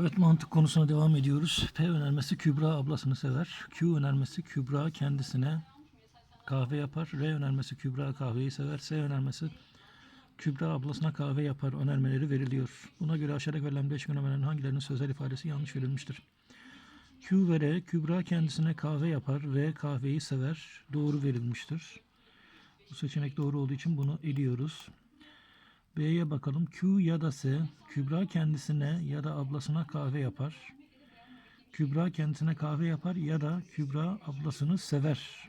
Evet mantık konusuna devam ediyoruz. P önermesi Kübra ablasını sever. Q önermesi Kübra kendisine kahve yapar. R önermesi Kübra kahveyi sever. S önermesi Kübra ablasına kahve yapar önermeleri veriliyor. Buna göre aşağıdaki verilen 5 önermelerin hangilerinin sözel ifadesi yanlış verilmiştir? Q ve R Kübra kendisine kahve yapar ve kahveyi sever. Doğru verilmiştir. Bu seçenek doğru olduğu için bunu eliyoruz. B'ye bakalım. Q ya da S. Kübra kendisine ya da ablasına kahve yapar. Kübra kendisine kahve yapar ya da Kübra ablasını sever.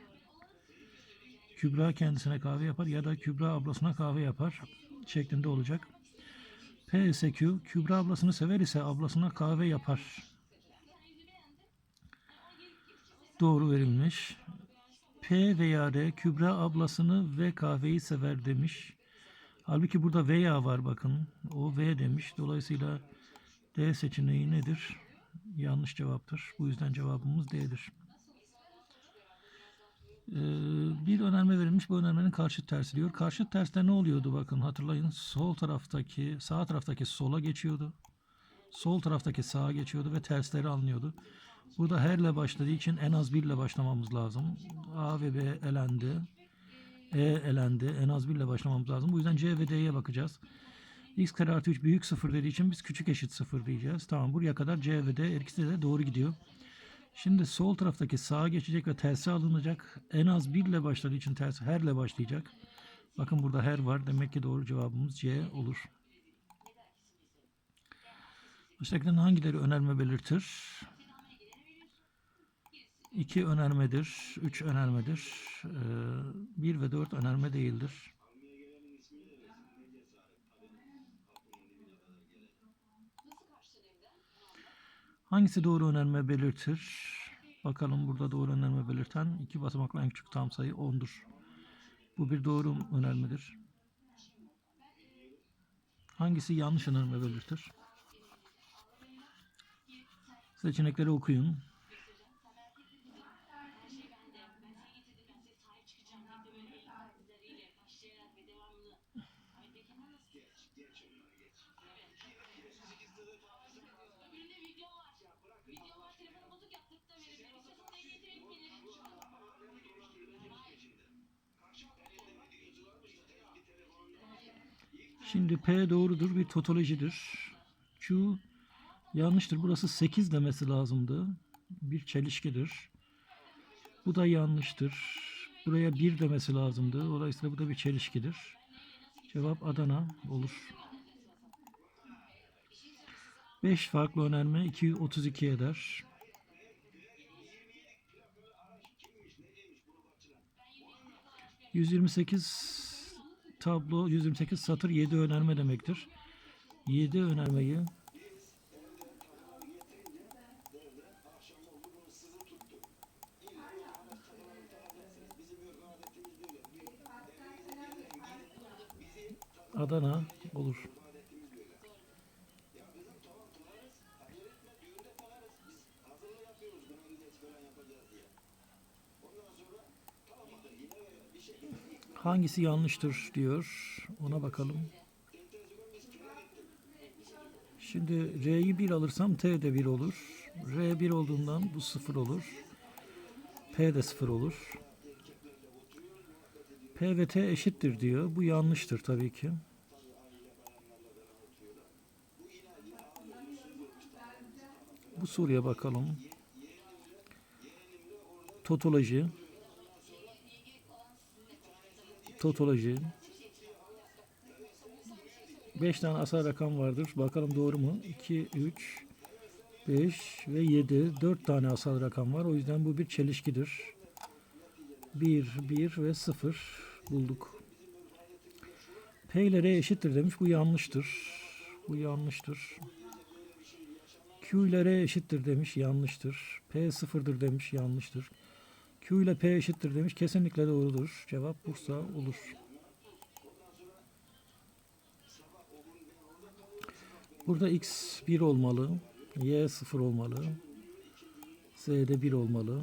Kübra kendisine kahve yapar ya da Kübra ablasına kahve yapar şeklinde olacak. P ise Q. Kübra ablasını sever ise ablasına kahve yapar. Doğru verilmiş. P veya R Kübra ablasını ve kahveyi sever demiş. Halbuki burada veya var bakın. O V demiş. Dolayısıyla D seçeneği nedir? Yanlış cevaptır. Bu yüzden cevabımız D'dir. Ee, bir önerme verilmiş. Bu önermenin karşıt tersi diyor. Karşıt terste ne oluyordu bakın hatırlayın. Sol taraftaki, sağ taraftaki sola geçiyordu. Sol taraftaki sağa geçiyordu ve tersleri anlıyordu. Burada herle başladığı için en az birle başlamamız lazım. A ve B elendi. E elendi. En az 1 ile başlamamız lazım. Bu yüzden C ve D'ye bakacağız. X kare artı 3 büyük 0 dediği için biz küçük eşit 0 diyeceğiz. Tamam buraya kadar C ve D ikisi de doğru gidiyor. Şimdi sol taraftaki sağa geçecek ve tersi alınacak. En az 1 ile başladığı için tersi her ile başlayacak. Bakın burada her var. Demek ki doğru cevabımız C olur. Aşağıdakilerin hangileri önerme belirtir? 2 önermedir, 3 önermedir, 1 ve 4 önerme değildir. Hangisi doğru önerme belirtir? Bakalım burada doğru önerme belirten iki basamaklı en küçük tam sayı 10'dur. Bu bir doğru önermedir. Hangisi yanlış önerme belirtir? Seçenekleri okuyun. Şimdi P doğrudur bir totolojidir. Q yanlıştır. Burası 8 demesi lazımdı. Bir çelişkidir. Bu da yanlıştır. Buraya 1 demesi lazımdı. Dolayısıyla bu da bir çelişkidir. Cevap Adana olur. 5 farklı önerme 2 32 eder. ...128 tablo, 128 satır 7 önerme demektir. 7 önermeyi Adana olur. Hangisi yanlıştır diyor. Ona bakalım. Şimdi R'yi 1 alırsam T de 1 olur. R 1 olduğundan bu 0 olur. P de 0 olur. P ve T eşittir diyor. Bu yanlıştır tabii ki. Bu soruya bakalım. Totoloji. Totoloji. 5 tane asal rakam vardır. Bakalım doğru mu? 2, 3, 5 ve 7. 4 tane asal rakam var. O yüzden bu bir çelişkidir. 1, 1 ve 0 bulduk. P ile R eşittir demiş. Bu yanlıştır. Bu yanlıştır. Q ile R eşittir demiş. Yanlıştır. P sıfırdır demiş. Yanlıştır. Q ile P eşittir demiş. Kesinlikle doğrudur. Cevap Bursa olur. Burada X 1 olmalı. Y 0 olmalı. Z de 1 olmalı.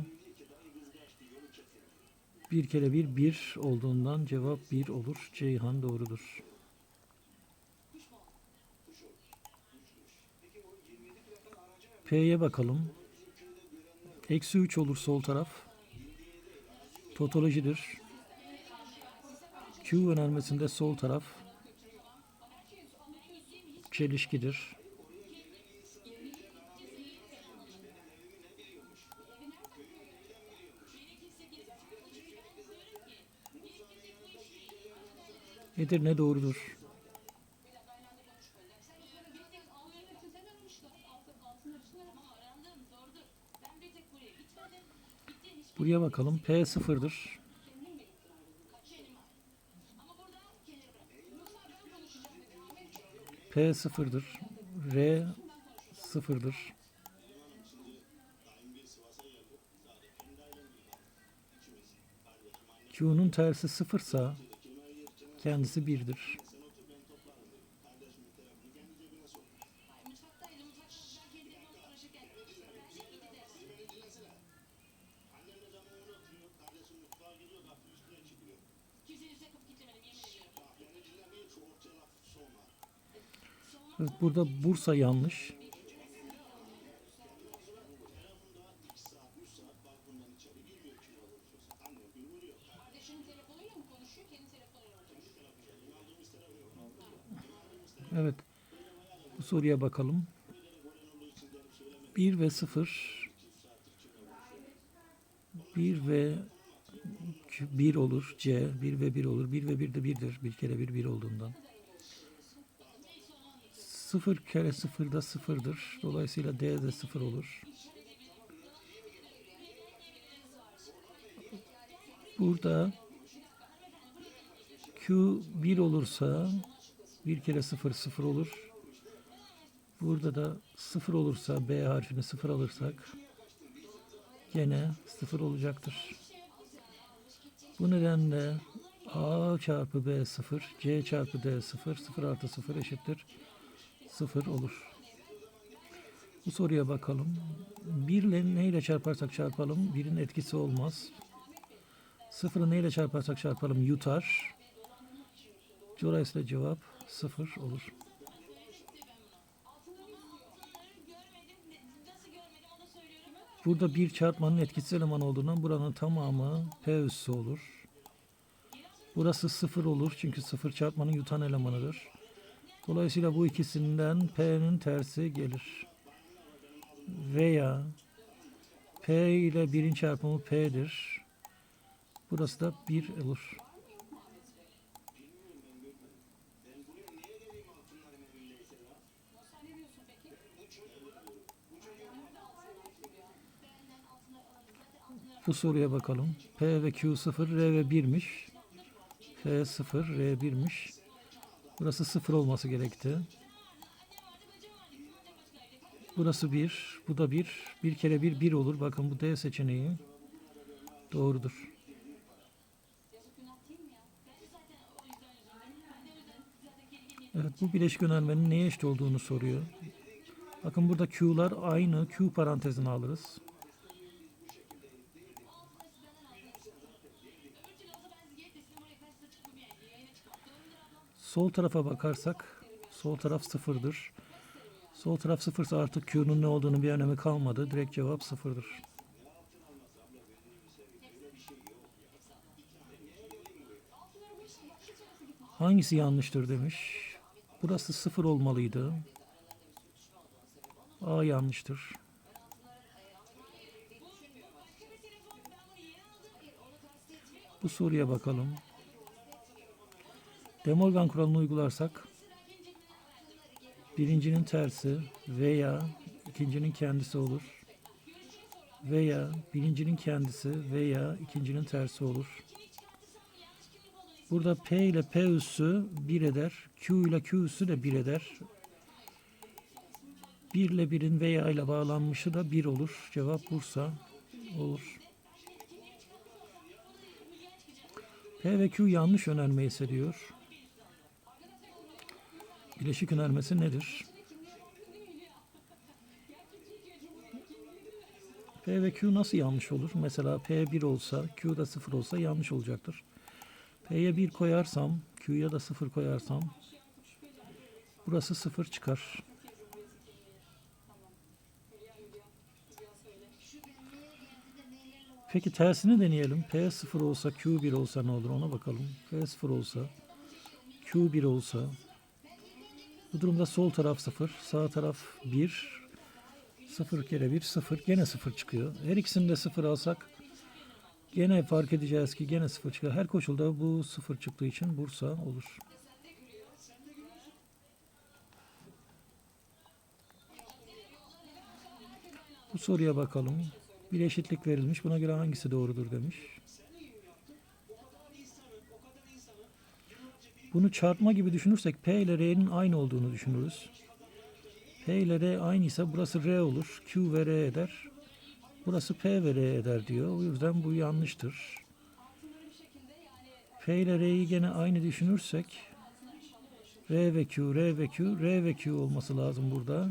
Bir kere bir bir olduğundan cevap bir olur. Ceyhan doğrudur. P'ye bakalım. Eksi 3 olur sol taraf. Totolojidir. Q önermesinde sol taraf çelişkidir. Edirne doğrudur. Buraya bakalım. P sıfırdır. P sıfırdır. R sıfırdır. Q'nun tersi sıfırsa kendisi birdir. Burada Bursa yanlış. Evet. Bu soruya bakalım. 1 ve 0 1 ve 1 olur. C 1 ve 1 olur. 1 ve 1 de 1'dir. Bir kere 1 1 olduğundan. 0 kere 0 da 0'dır. Dolayısıyla D de 0 olur. Burada Q 1 olursa 1 kere 0 0 olur. Burada da 0 olursa B harfini 0 alırsak gene 0 olacaktır. Bu nedenle A çarpı B 0, C çarpı D 0, 0 artı 0 eşittir 0 olur. Bu soruya bakalım. 1 ile neyle çarparsak çarpalım 1'in etkisi olmaz. 0'ı neyle çarparsak çarpalım yutar. Dolayısıyla cevap 0 olur. Burada bir çarpmanın etkisiz eleman olduğundan buranın tamamı P üssü olur. Burası 0 olur çünkü 0 çarpmanın yutan elemanıdır. Dolayısıyla bu ikisinden P'nin tersi gelir. Veya P ile 1'in çarpımı P'dir. Burası da 1 olur. Bu soruya bakalım. P ve Q 0, R ve 1'miş. P 0, R 1'miş. Burası 0 olması gerekti. Burası 1, bu da 1. 1 kere 1, 1 olur. Bakın bu D seçeneği doğrudur. Evet, bu bileşik önermenin neye eşit olduğunu soruyor. Bakın burada Q'lar aynı. Q parantezine alırız. Sol tarafa bakarsak sol taraf sıfırdır. Sol taraf sıfırsa artık Q'nun ne olduğunu bir önemi kalmadı. Direkt cevap sıfırdır. Hangisi yanlıştır demiş. Burası sıfır olmalıydı. A yanlıştır. Bu soruya bakalım. De Morgan kuralını uygularsak birincinin tersi veya ikincinin kendisi olur. Veya birincinin kendisi veya ikincinin tersi olur. Burada P ile P üssü 1 eder. Q ile Q üssü de 1 eder. 1 ile 1'in veya ile bağlanmışı da 1 olur. Cevap Bursa olur. P ve Q yanlış önermeyi seriyor. Bileşik önermesi nedir? P ve Q nasıl yanlış olur? Mesela P 1 olsa, Q da 0 olsa yanlış olacaktır. P'ye 1 koyarsam, Q'ya da 0 koyarsam burası 0 çıkar. Peki tersini deneyelim. P 0 olsa Q 1 olsa ne olur ona bakalım. P 0 olsa Q 1 olsa bu durumda sol taraf 0, sağ taraf 1. 0 kere 1 0 gene 0 çıkıyor. Her ikisini de 0 alsak gene fark edeceğiz ki gene 0 çıkıyor. Her koşulda bu 0 çıktığı için Bursa olur. Bu soruya bakalım. Bir eşitlik verilmiş. Buna göre hangisi doğrudur demiş. Bunu çarpma gibi düşünürsek P ile R'nin aynı olduğunu düşünürüz. P ile R aynıysa burası R olur. Q ve R eder. Burası P ve R eder diyor. O yüzden bu yanlıştır. P ile R'yi gene aynı düşünürsek R ve Q, R ve Q, R ve Q olması lazım burada.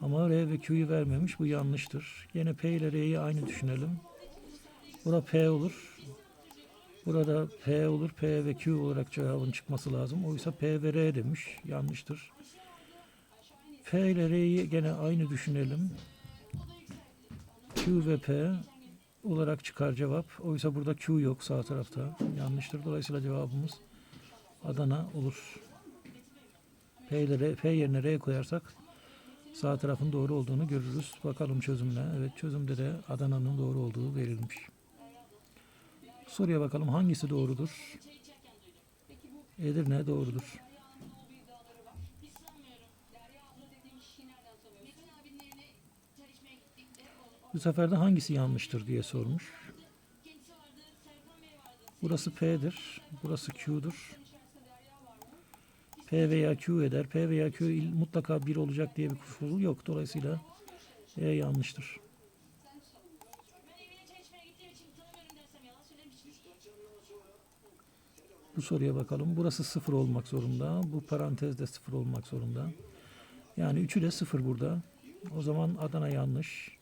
Ama R ve Q'yu vermemiş. Bu yanlıştır. Yine P ile R'yi aynı düşünelim. Bura P olur. Burada P olur. P ve Q olarak cevabın çıkması lazım. Oysa P ve R demiş. Yanlıştır. P ile R'yi gene aynı düşünelim. Q ve P olarak çıkar cevap. Oysa burada Q yok sağ tarafta. Yanlıştır. Dolayısıyla cevabımız Adana olur. P ile R, P yerine R koyarsak sağ tarafın doğru olduğunu görürüz. Bakalım çözümle. Evet çözümde de Adana'nın doğru olduğu verilmiş. Soruya bakalım hangisi doğrudur? Edirne doğrudur. Bu sefer de hangisi yanlıştır diye sormuş. Burası P'dir. Burası Q'dur. P veya Q eder. P veya Q mutlaka 1 olacak diye bir koşul yok. Dolayısıyla E yanlıştır. Bu soruya bakalım. Burası 0 olmak zorunda. Bu parantezde 0 olmak zorunda. Yani üçü de 0 burada. O zaman Adana yanlış.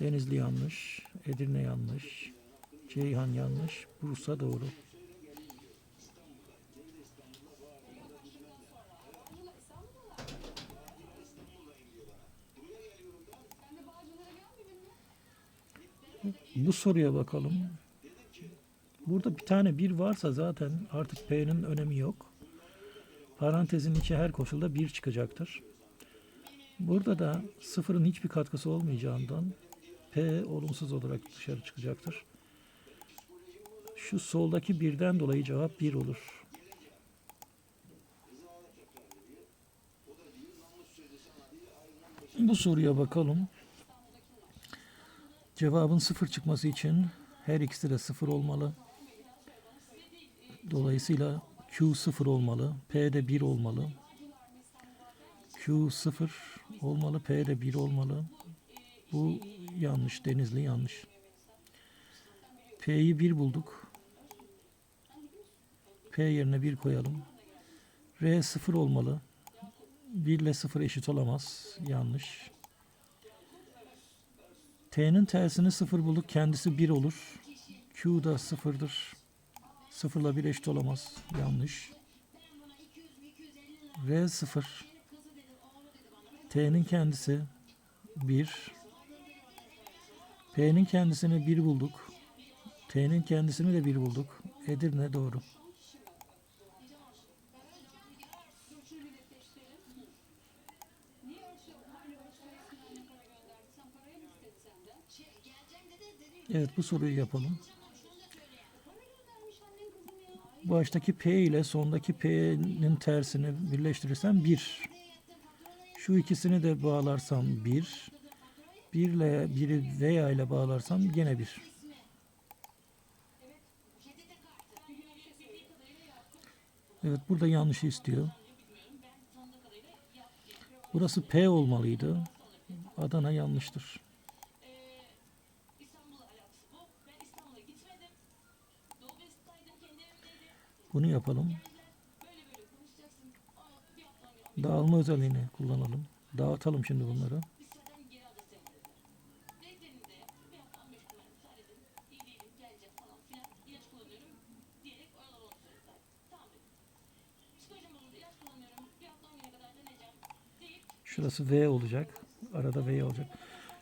Denizli yanlış. Edirne yanlış. Ceyhan yanlış. Bursa doğru. Bu soruya bakalım. Burada bir tane bir varsa zaten artık P'nin önemi yok. Parantezin içi her koşulda bir çıkacaktır. Burada da sıfırın hiçbir katkısı olmayacağından P olumsuz olarak dışarı çıkacaktır. Şu soldaki birden dolayı cevap 1 olur. Bu soruya bakalım. Cevabın sıfır çıkması için her ikisi de sıfır olmalı. Dolayısıyla Q sıfır olmalı. P de 1 olmalı. Q sıfır olmalı. P de 1 olmalı. Bu yanlış. Denizli yanlış. P'yi 1 bulduk. P yerine 1 koyalım. R sıfır olmalı. 1 ile 0 eşit olamaz. Yanlış. T'nin tersini 0 bulduk. Kendisi 1 olur. Q da 0'dır. 0 ile 1 eşit olamaz. Yanlış. R 0. T'nin kendisi 1. P'nin kendisini 1 bulduk. T'nin kendisini de 1 bulduk. Edirne doğru. Evet bu soruyu yapalım. Baştaki P ile sondaki P'nin tersini birleştirirsem 1. Şu ikisini de bağlarsam 1. 1 ile biri veya ile bağlarsam gene 1. Evet burada yanlışı istiyor. Burası P olmalıydı. Adana yanlıştır. Kullanıyorum. Bir hafta 10 güne kadar döneceğim deyip Şurası V olacak. Arada V olacak.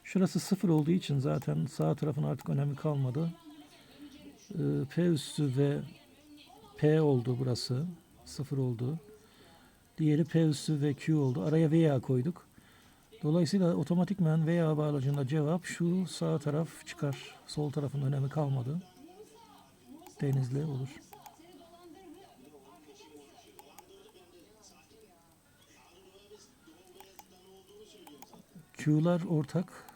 Şurası sıfır olduğu için zaten sağ tarafın artık önemi kalmadı. Ee, P üssü ve P oldu burası. Sıfır oldu. Diğeri P üssü ve Q oldu. Araya veya koyduk. Dolayısıyla otomatikmen veya bağlacında cevap şu sağ taraf çıkar. Sol tarafın önemi kalmadı. Denizli olur. Q'lar ortak.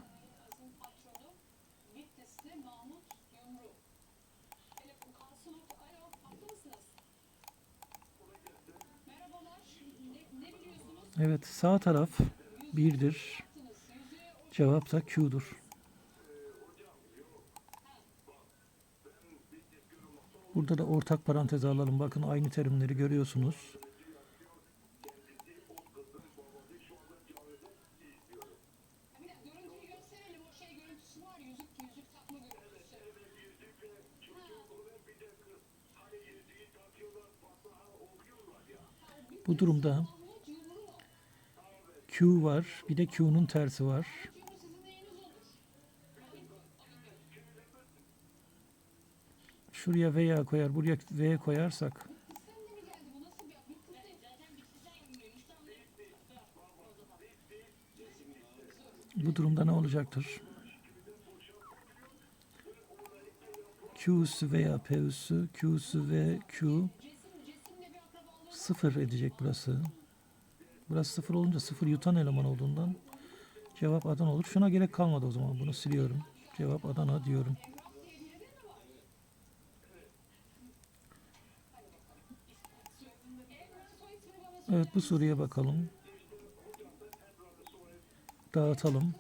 Evet sağ taraf birdir. Yaptınız, yüzüğe o Cevap da Q'dur. Burada da ortak parantez alalım. Bakın aynı terimleri görüyorsunuz. bir dakika, Q var. Bir de Q'nun tersi var. Şuraya veya koyar, buraya V koyarsak bu, durumda ne olacaktır? Q üssü veya P üssü, Q üssü ve Q sıfır edecek burası. Burası sıfır olunca sıfır yutan eleman olduğundan cevap Adana olur. Şuna gerek kalmadı o zaman. Bunu siliyorum. Cevap Adana diyorum. Evet bu soruya bakalım. Dağıtalım.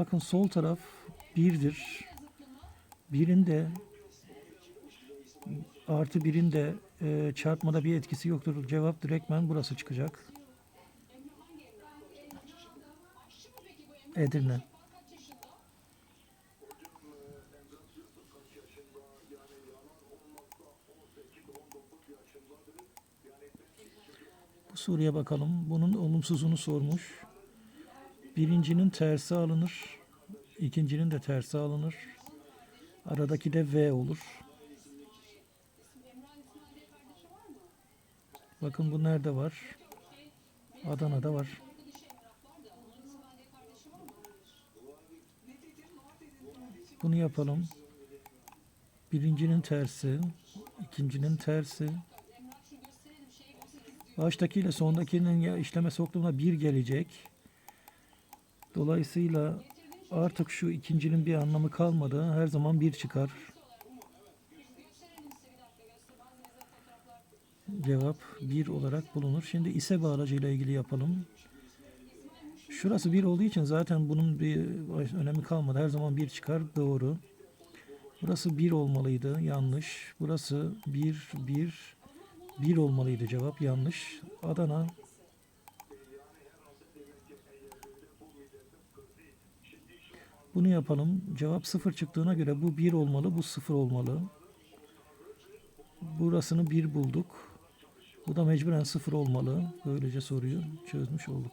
Bakın sol taraf birdir. Birinde artı birinde e, çarpmada bir etkisi yoktur. Cevap direktmen burası çıkacak. Edirne. Bu soruya bakalım. Bunun olumsuzunu sormuş. Birincinin tersi alınır. İkincinin de tersi alınır. Aradaki de V olur. Bakın bu nerede var? Adana'da var. Bunu yapalım. Birincinin tersi, ikincinin tersi. Emrah şu gösterelim 18 Baştaki ile sondakinin ya işleme soktuğunda bir gelecek. Dolayısıyla artık şu ikincinin bir anlamı kalmadı. Her zaman bir çıkar. bir Cevap 1 olarak bulunur. Şimdi ise bağlacıyla ilgili yapalım. Şurası 1 olduğu için zaten bunun bir önemi kalmadı. Her zaman 1 çıkar. Doğru. Burası 1 olmalıydı. Yanlış. Burası 1, 1, 1 olmalıydı cevap. Yanlış. Adana. Bunu yapalım. Cevap 0 çıktığına göre bu 1 olmalı. Bu 0 olmalı. Burasını 1 bulduk. Bu da mecburen 0 olmalı. Böylece soruyu çözmüş olduk.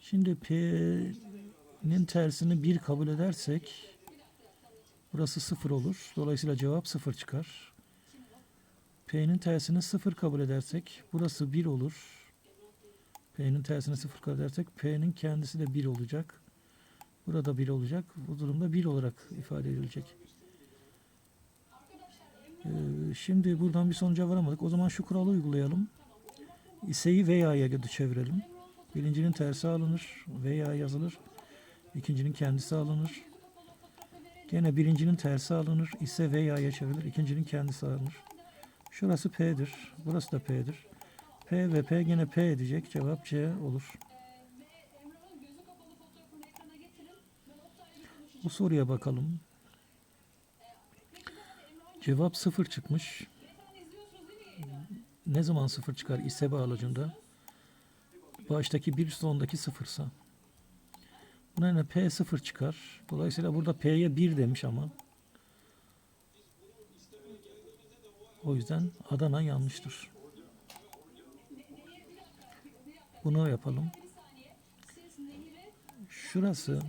Şimdi P'nin tersini 1 kabul edersek burası 0 olur. Dolayısıyla cevap 0 çıkar. P'nin tersini 0 kabul edersek burası 1 olur. P'nin tersini 0 kabul edersek P'nin kendisi de 1 olacak. Burada 1 olacak. Bu durumda 1 olarak ifade edilecek. Ee, şimdi buradan bir sonuca varamadık. O zaman şu kuralı uygulayalım. İseyi veya'ya göre çevirelim. Birincinin tersi alınır. Veya yazılır. İkincinin kendisi alınır. Gene birincinin tersi alınır. ise veya'ya çevrilir. İkincinin kendisi alınır. Şurası P'dir. Burası da P'dir. P ve P gene P edecek. Cevap C olur. Bu soruya bakalım. Cevap 0 çıkmış. Ne zaman 0 çıkar ise bağlacında? baştaki bir sondaki sıfırsa. Buna yine P sıfır çıkar. Dolayısıyla burada P'ye 1 demiş ama. O yüzden Adana yanlıştır. Bunu yapalım. Şurası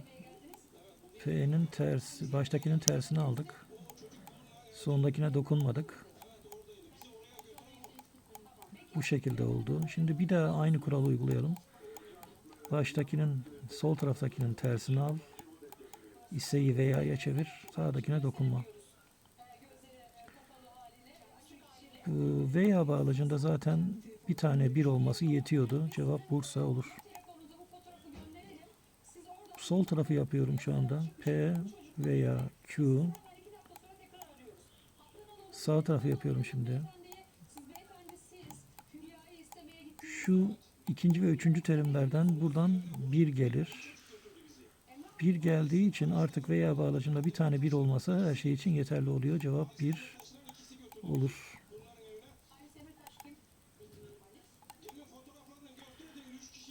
P'nin tersi, baştakinin tersini aldık. Sondakine dokunmadık. Bu şekilde oldu. Şimdi bir daha aynı kuralı uygulayalım. Baştakinin sol taraftakinin tersini al. İseyi veya'ya çevir. Sağdakine dokunma. Veya bağlacında zaten bir tane bir olması yetiyordu. Cevap Bursa olur. Sol tarafı yapıyorum şu anda. P veya Q. Sağ tarafı yapıyorum şimdi. Şu ikinci ve üçüncü terimlerden buradan bir gelir. Bir geldiği için artık veya bağlacında bir tane bir olmasa her şey için yeterli oluyor. Cevap bir olur.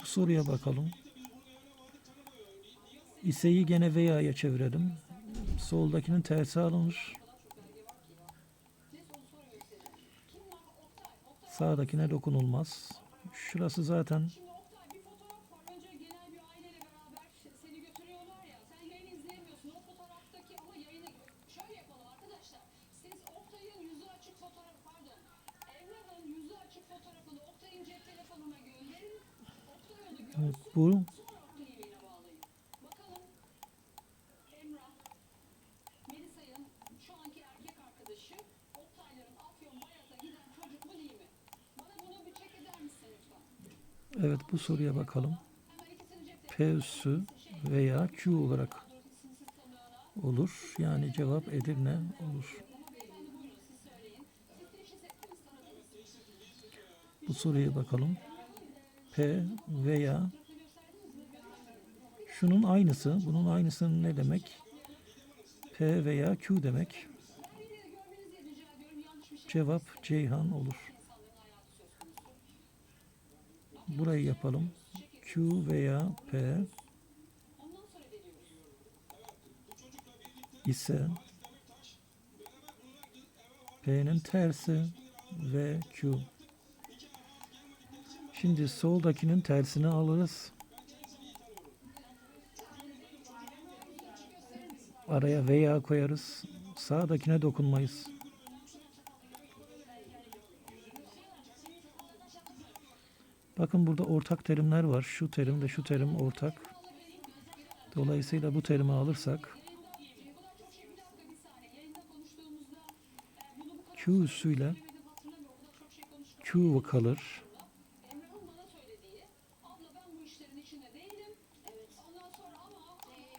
Bu soruya bakalım. İseyi gene veya'ya çevirelim. Soldakinin tersi alınır. Sağdakine dokunulmaz. Şurası zaten soruya bakalım. P üssü veya Q olarak olur. Yani cevap Edirne olur. Bu soruya bakalım. P veya şunun aynısı. Bunun aynısı ne demek? P veya Q demek. Cevap Ceyhan olur. Burayı yapalım. Q veya P ise P'nin tersi ve Q. Şimdi soldakinin tersini alırız. Araya veya koyarız. Sağdakine dokunmayız. Bakın burada ortak terimler var. Şu terim ve şu terim ortak. Dolayısıyla bu terimi alırsak Q üssüyle Q kalır.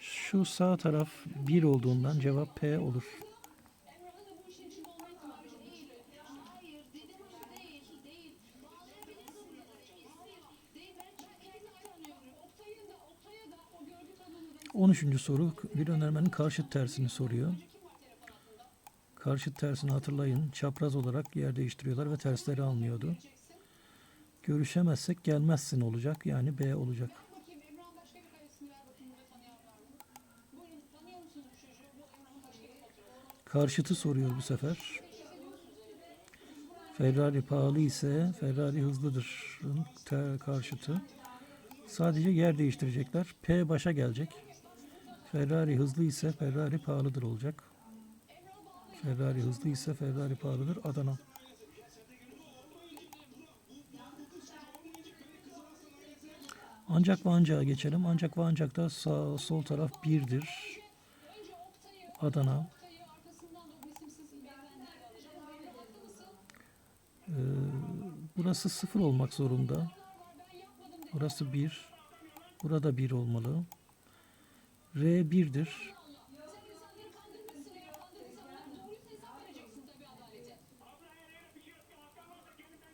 Şu sağ taraf 1 olduğundan cevap P olur. 13. soru bir önermenin karşıt tersini soruyor. Karşıt tersini hatırlayın. Çapraz olarak yer değiştiriyorlar ve tersleri almıyordu. Görüşemezsek gelmezsin olacak. Yani B olacak. Karşıtı soruyor bu sefer. Ferrari pahalı ise Ferrari hızlıdır. Ter karşıtı. Sadece yer değiştirecekler. P başa gelecek. Ferrari hızlı ise Ferrari pahalıdır olacak. Ferrari hızlı ise Ferrari pahalıdır. Adana. Ancak ve ancak geçelim. Ancak ve ancak da sağ, sol taraf birdir. Önce Oktay'ı, Adana. Ee, burası sıfır olmak zorunda. Burası 1. Burada 1 olmalı. R 1'dir. Sen insanları kandırmışsın ya. Kandırdıysan bana doğruysa hesap vereceksin tabii adalete.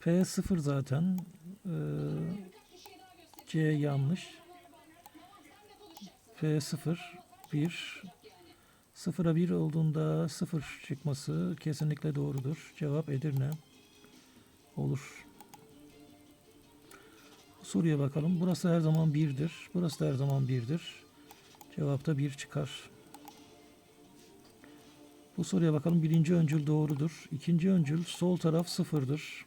P 0 zaten. Ee. C yanlış. Sen de konuşacaksın. P 0 1. 0'a 1 olduğunda 0 çıkması kesinlikle doğrudur. Cevap Edirne olur. Soruya bakalım. Burası her zaman 1'dir. Burası da her zaman 1'dir. Cevapta 1 çıkar. Bu soruya bakalım. Birinci öncül doğrudur. İkinci öncül sol taraf sıfırdır.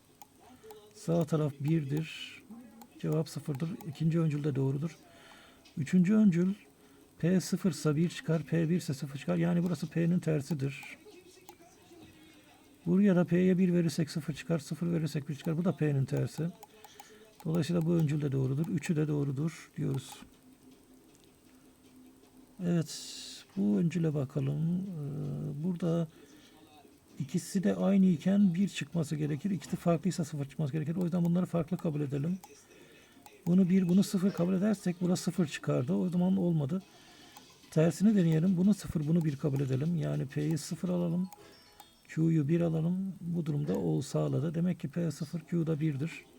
Sağ taraf 1'dir. Cevap sıfırdır. İkinci öncül de doğrudur. Üçüncü öncül P sıfırsa 1 çıkar. P 1 ise 0 çıkar. Yani burası P'nin tersidir. Buraya da P'ye 1 verirsek 0 çıkar. 0 verirsek 1 çıkar. Bu da P'nin tersi. Dolayısıyla bu öncül de doğrudur. Üçü de doğrudur diyoruz. Evet. Bu öncüle bakalım. Ee, Burada ikisi de aynı iken 1 çıkması gerekir. İkisi farklıysa 0 çıkması gerekir. O yüzden bunları farklı kabul edelim. Bunu 1, bunu 0 kabul edersek burası 0 çıkardı. O zaman olmadı. Tersini deneyelim. Bunu 0, bunu 1 kabul edelim. Yani P'yi 0 alalım. Q'yu 1 alalım. Bu durumda o sağladı. Demek ki P 0, Q da 1'dir.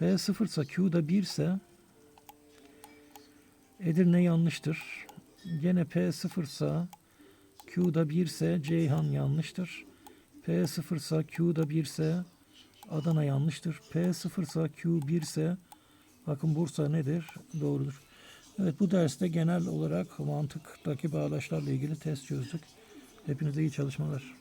P 0 ise Q da 1 ise Edirne yanlıştır. Gene P 0 ise Q da 1 ise Ceyhan yanlıştır. P 0 ise Q da 1 ise Adana yanlıştır. P 0 ise Q 1 ise bakın Bursa nedir? Doğrudur. Evet bu derste genel olarak mantıktaki bağlaçlarla ilgili test çözdük. Hepinize iyi çalışmalar.